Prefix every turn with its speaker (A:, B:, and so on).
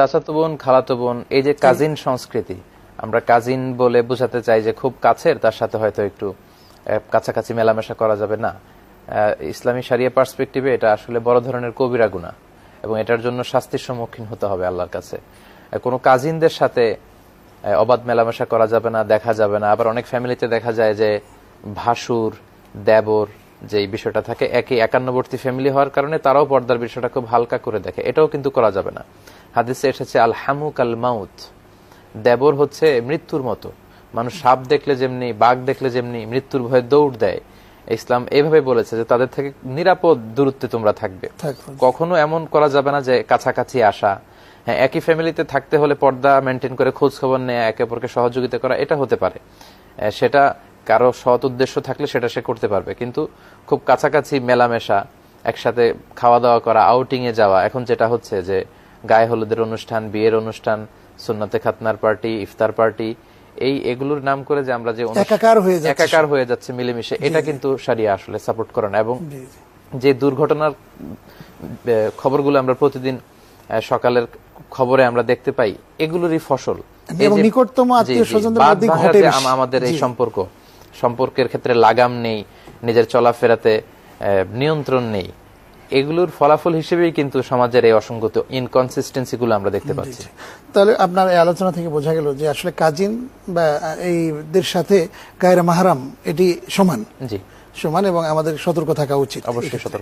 A: চাচাতো বোন, খালাতো বোন, এই যে কাজিন সংস্কৃতি, আমরা কাজিন বলে বোঝাতে চাই যে খুব কাছের, তার সাথে হয়তো একটু কাছাকাছি মেলামেশা করা যাবে না। ইসলামী সারিয়া পার্সপেক্টিভে এটা আসলে বড় ধরনের কবিরা গুণা, এবং এটার জন্য শাস্তির সম্মুখীন হতে হবে আল্লাহর কাছে। কোনো কাজিনদের সাথে অবাধ মেলামেশা করা যাবে না, দেখা যাবে না। আবার অনেক ফ্যামিলিতে দেখা যায় যে ভাসুর, দেবর যে এই বিষয়টা থাকে একই একান্নবর্তী ফ্যামিলি হওয়ার কারণে তারাও পর্দার বিষয়টা খুব হালকা করে দেখে। এটাও কিন্তু করা যাবে না। হাদিসে এসেছে আল হামুক আল মাউত দেবর হচ্ছে মৃত্যুর মতো। মানুষ সাপ দেখলে যেমনি বাঘ দেখলে যেমনি মৃত্যুর ভয়ে দৌড় দেয়। ইসলাম এইভাবে বলেছে যে তাদের থেকে নিরাপদ দূরত্বে তোমরা থাকবে। কখনো এমন করা যাবে না যে কাছাকাছি আসা। হ্যাঁ একই ফ্যামিলিতে থাকতে হলে পর্দা মেনটেন করে খোঁজ খবর নেওয়া একে অপরকে সহযোগিতা করা এটা হতে পারে। সেটা কারও সৎ উদ্দেশ্য থাকলে সেটা সে করতে পারবে। কিন্তু খুব কাছাকাছি মেলামেশা একসাথে খাওয়া দাওয়া করা আউটিং এ যাওয়া এখন যেটা হচ্ছে যে গায়ে হলুদের অনুষ্ঠান বিয়ের অনুষ্ঠান সুন্নতে খাতনার পার্টি ইফতার পার্টি এই এগুলোর নাম করে যে আমরা যে
B: একাকার হয়ে যাচ্ছে।
A: একাকার হয়ে যাচ্ছে মিলেমিশে। এটা কিন্তু সারিয়া আসলে সাপোর্ট করে না। এবং। যে দুর্ঘটনার খবরগুলো আমরা প্রতিদিন সকালের খবরে আমরা দেখতে পাই এগুলোরই ফসল।
B: এবং নিকটতম
A: জি, জি,
B: আত্মীয়-স্বজনদের
A: বাঁধ
B: ঘটে
A: যে
B: বেশি।
A: আম- আমাদের এই সম্পর্ক। সম্পর্কের ক্ষেত্রে লাগাম নেই নিজের চলাফেরাতে নিয়ন্ত্রণ নেই। এগুলোর ফলাফল হিসেবেই কিন্তু সমাজের এই অসংগত ইনকনসিস্টেন্সি গুলো আমরা দেখতে পাচ্ছি।
B: তাহলে আপনার এই আলোচনা থেকে বোঝা গেল যে আসলে কাজিন বা এইদের সাথে গায়ের মাহারাম এটি সমান।
A: জি।
B: সমান এবং আমাদের সতর্ক থাকা উচিত।
A: অবশ্যই সতর্ক।